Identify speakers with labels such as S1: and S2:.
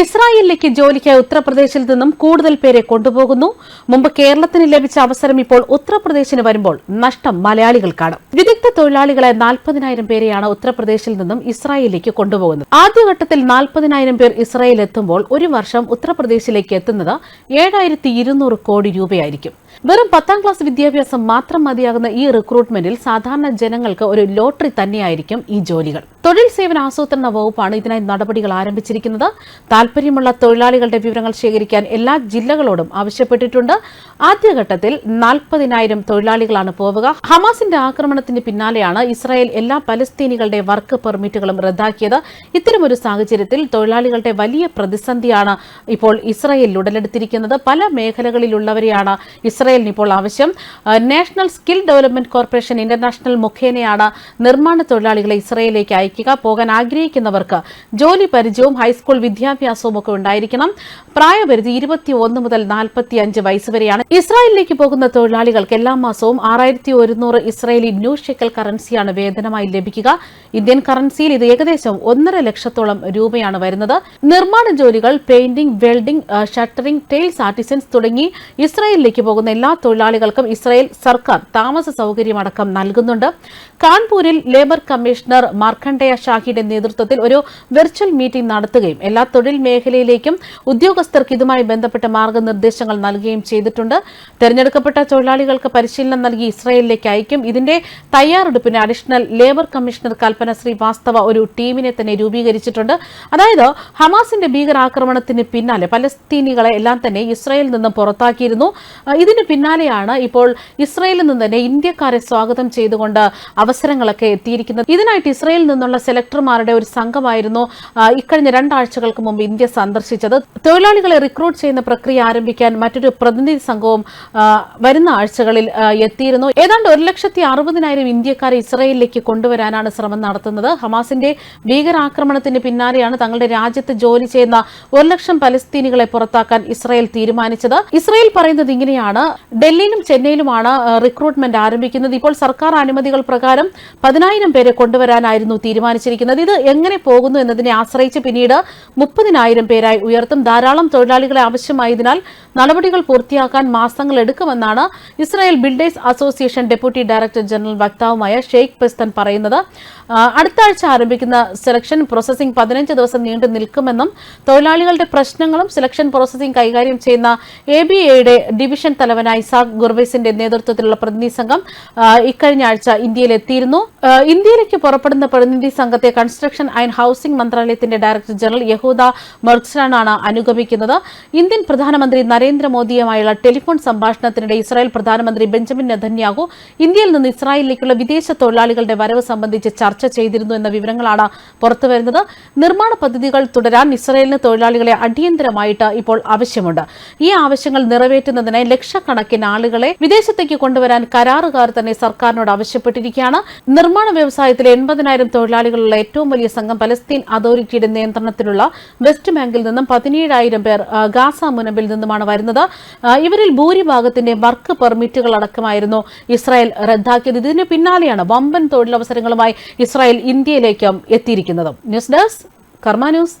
S1: ഇസ്രായേലിലേക്ക് ജോലിക്കായി ഉത്തർപ്രദേശിൽ നിന്നും കൂടുതൽ പേരെ കൊണ്ടുപോകുന്നു. മുമ്പ് കേരളത്തിന് ലഭിച്ച അവസരം ഇപ്പോൾ ഉത്തർപ്രദേശിന് വരുമ്പോൾ നഷ്ടം മലയാളികൾക്കാണ് വിദഗ്ധ തൊഴിലാളികളെ നാൽപ്പതിനായിരം പേരെയാണ് ഉത്തർപ്രദേശിൽ നിന്നും ഇസ്രായേലിലേക്ക് കൊണ്ടുപോകുന്നത്. ആദ്യഘട്ടത്തിൽ നാൽപ്പതിനായിരം പേർ ഇസ്രായേൽ എത്തുമ്പോൾ ഒരു വർഷം ഉത്തർപ്രദേശിലേക്ക് എത്തുന്നത് ഏഴായിരത്തി കോടി രൂപയായിരിക്കും. വെറും പത്താം ക്ലാസ് വിദ്യാഭ്യാസം മാത്രം മതിയാകുന്ന ഈ റിക്രൂട്ട്മെന്റിൽ സാധാരണ ജനങ്ങൾക്ക് ഒരു ലോട്ടറി തന്നെയായിരിക്കും ഈ ജോലികൾ. തൊഴിൽ സേവന ആസൂത്രണ വകുപ്പാണ് ഇതിനായി നടപടികൾ ആരംഭിച്ചിരിക്കുന്നത്. താൽപര്യമുള്ള തൊഴിലാളികളുടെ വിവരങ്ങൾ ശേഖരിക്കാൻ എല്ലാ ജില്ലകളോടും ആവശ്യപ്പെട്ടിട്ടുണ്ട്. ആദ്യഘട്ടത്തിൽ നാൽപ്പതിനായിരം തൊഴിലാളികളാണ് പോവുക. ഹമാസിന്റെ ആക്രമണത്തിന് പിന്നാലെയാണ് ഇസ്രായേൽ എല്ലാ പലസ്തീനികളുടെ വർക്ക് പെർമിറ്റുകളും റദ്ദാക്കിയത്. ഇത്തരമൊരു സാഹചര്യത്തിൽ തൊഴിലാളികളുടെ വലിയ പ്രതിസന്ധിയാണ് ഇപ്പോൾ ഇസ്രായേലിൽ ഉടലെടുത്തിരിക്കുന്നത്. പല മേഖലകളിലുള്ളവരെയാണ് ഇസ്രായേലിന് ഇപ്പോൾ ആവശ്യം. National skill development corporation international മുഖേനയാണ് നിർമ്മാണ തൊഴിലാളികളെ ഇസ്രായേലിലേക്ക് അയക്കുക. പോകാൻ ആഗ്രഹിക്കുന്നവർക്ക് ജോലി പരിചയവും ഹൈസ്കൂൾ വിദ്യാഭ്യാസവും ഒക്കെ ഉണ്ടായിരിക്കണം. പ്രായപരിധി ഇരുപത്തി ഒന്ന് മുതൽ നാൽപ്പത്തി അഞ്ച് വയസ്സ് വരെയാണ്. ഇസ്രായേലിലേക്ക് പോകുന്ന തൊഴിലാളികൾക്ക് എല്ലാ മാസവും ആറായിരത്തി ഒരുന്നൂറ് ഇസ്രായേലി ന്യൂ ഷെക്കൽ കറൻസിയാണ് വേതനമായി ലഭിക്കുക. ഇന്ത്യൻ കറൻസിയിൽ ഇത് ഏകദേശം ഒന്നര ലക്ഷത്തോളം രൂപയാണ് വരുന്നത്. നിർമ്മാണ ജോലികൾ painting welding shuttering tiles artisans തുടങ്ങി ഇസ്രായേലിലേക്ക് പോകുന്ന എല്ലാ തൊഴിലാളികൾക്കും ഇസ്രായേൽ സർക്കാർ താമസ സൗകര്യമടക്കം നൽകുന്നുണ്ട്. കാൺപൂരിൽ ലേബർ കമ്മീഷണർ മാർക്കണ്ഡേയ ഷാഹിയുടെ നേതൃത്വത്തിൽ ഒരു വെർച്വൽ മീറ്റിംഗ് നടത്തുകയും എല്ലാ തൊഴിൽ മേഖലയിലേക്കും ഉദ്യോഗസ്ഥർക്ക് ഇതുമായി ബന്ധപ്പെട്ട മാർഗനിർദ്ദേശങ്ങൾ നൽകുകയും ചെയ്തിട്ടുണ്ട്. തെരഞ്ഞെടുക്കപ്പെട്ട തൊഴിലാളികൾക്ക് പരിശീലനം നൽകി ഇസ്രായേലിലേക്ക് അയക്കും. ഇതിന്റെ തയ്യാറെടുപ്പിന് additional labour commissioner Kalpana Srivastava ഒരു ടീമിനെ തന്നെ രൂപീകരിച്ചിട്ടുണ്ട്. അതായത് ഹമാസിന്റെ ഭീകരാക്രമണത്തിന് പിന്നാലെ പലസ്തീനികളെ എല്ലാം തന്നെ ഇസ്രായേലിൽ നിന്നും പുറത്താക്കിയിരുന്നു. ആ, ഇതിന് പിന്നാലെയാണ് ഇപ്പോൾ ഇസ്രയേലിൽ നിന്ന് തന്നെ ഇന്ത്യക്കാരെ സ്വാഗതം ചെയ്തുകൊണ്ട് അവസരങ്ങളൊക്കെ എത്തിയിരിക്കുന്നത്. ഇതിനായിട്ട് ഇസ്രയേലിൽ നിന്നുള്ള സെലക്ടർമാരുടെ ഒരു സംഘമായിരുന്നു ഇക്കഴിഞ്ഞ രണ്ടാഴ്ചകൾക്ക് മുമ്പ് ഇന്ത്യ സന്ദർശിച്ചത്. തൊഴിലാളികളെ റിക്രൂട്ട് ചെയ്യുന്ന പ്രക്രിയ ആരംഭിക്കാൻ മറ്റൊരു പ്രതിനിധി സംഘവും വരുന്ന ആഴ്ചകളിൽ എത്തിയിരുന്നു. ഏതാണ്ട് ഒരു ലക്ഷത്തി അറുപതിനായിരം ഇന്ത്യക്കാരെ ഇസ്രയേലിലേക്ക് കൊണ്ടുവരാനാണ് ശ്രമം നടത്തുന്നത്. ഹമാസിന്റെ ഭീകരാക്രമണത്തിന് പിന്നാലെയാണ് തങ്ങളുടെ രാജ്യത്ത് ജോലി ചെയ്യുന്ന ഒരു ലക്ഷം പലസ്തീനികളെ പുറത്താക്കാൻ ഇസ്രയേൽ തീരുമാനിച്ചത്. ഇസ്രയേൽ പറയുന്നത് ഇങ്ങനെയാണ് ഡൽഹിയിലും ചെന്നൈയിലുമാണ് റിക്രൂട്ട്മെന്റ് ആരംഭിക്കുന്നത്. ഇപ്പോൾ സർക്കാർ അനുമതികൾ പ്രകാരം പതിനായിരം പേരെ കൊണ്ടുവരാനായിരുന്നു തീരുമാനിച്ചിരിക്കുന്നത്. ഇത് എങ്ങനെ പോകുന്നു എന്നതിനെ ആശ്രയിച്ച് പിന്നീട് മുപ്പതിനായിരം പേരായി ഉയർത്തും. ധാരാളം തൊഴിലാളികളെ ആവശ്യമായതിനാൽ നടപടികൾ പൂർത്തിയാക്കാൻ മാസങ്ങൾ എടുക്കുമെന്നാണ് Israel builders association deputy director general വക്താവുമായ ഷെയ്ഖ് പെസ്തൻ പറയുന്നത്. അടുത്ത ആഴ്ച ആരംഭിക്കുന്ന സെലക്ഷൻ പ്രോസസ്സിംഗ് പതിനഞ്ച് ദിവസം നീണ്ടു നിൽക്കുമെന്നും തൊഴിലാളികളുടെ പ്രശ്നങ്ങളും സെലക്ഷൻ പ്രോസസ്സിംഗ് കൈകാര്യം ചെയ്യുന്ന എ ബി എയുടെ ഡിവിഷൻ തലവനായ ഇസാഖ് ഗുർവൈസിന്റെ നേതൃത്വത്തിലുള്ള പ്രതിനിധി സംഘം ഇക്കഴിഞ്ഞ ആഴ്ച ഇന്ത്യയിലെത്തിയിരുന്നു ഇന്ത്യയിലേക്ക് പുറപ്പെടുന്ന പ്രതിനിധി സംഘത്തെ കൺസ്ട്രക്ഷൻ ആൻഡ് ഹൌസിംഗ് മന്ത്രാലയത്തിന്റെ ഡയറക്ടർ ജനറൽ യഹൂദ മെർക്സനാണ് അനുഗമിക്കുന്നത്. ഇന്ത്യൻ പ്രധാനമന്ത്രി നരേന്ദ്രമോദിയുമായുള്ള ടെലിഫോൺ സംഭാഷണത്തിനിടെ ഇസ്രായേൽ പ്രധാനമന്ത്രി ബെഞ്ചമിൻ നെതന്യാഹു ഇന്ത്യയിൽ നിന്ന് ഇസ്രായേലിലേക്കുള്ള വിദേശ തൊഴിലാളികളുടെ വരവ് സംബന്ധിച്ച് ചർച്ച ചെയ്തിരുന്നു എന്ന വിവരങ്ങളാണ് പുറത്തുവരുന്നത് നിർമ്മാണ പദ്ധതികൾ തുടരാൻ ഇസ്രായേലിന് തൊഴിലാളികളെ അടിയന്തരമായിട്ട് ഇപ്പോൾ ആവശ്യമുണ്ട്. ഈ ആവശ്യങ്ങൾ നിറവേറ്റുന്നതിനായി ലക്ഷക്കണക്കിന് ആളുകളെ വിദേശത്തേക്ക് കൊണ്ടുവരാൻ കരാറുകാർ തന്നെ സർക്കാരിനോട് ആവശ്യപ്പെട്ടിരിക്കുകയാണ്. നിർമ്മാണ വ്യവസായത്തിലെ എൺപതിനായിരം തൊഴിലാളികളുള്ള ഏറ്റവും വലിയ സംഘം പലസ്തീൻ അതോറിറ്റിയുടെ നിയന്ത്രണത്തിലുള്ള വെസ്റ്റ് ബാങ്കിൽ നിന്നും പതിനേഴായിരം പേർ ഗാസ മുനമ്പിൽ നിന്നുമാണ് വരുന്നത്. ഇവരിൽ ഭൂരിഭാഗത്തിന്റെ വർക്ക് പെർമിറ്റുകൾ അടക്കമായിരുന്നു ഇസ്രായേൽ റദ്ദാക്കിയത്. ഇതിന് പിന്നാലെയാണ് വമ്പൻ തൊഴിലവസരങ്ങളുമായി ഇസ്രായേൽ ഇന്ത്യയിലേക്കും എത്തിയിരിക്കുന്നതും. News desk Karma news.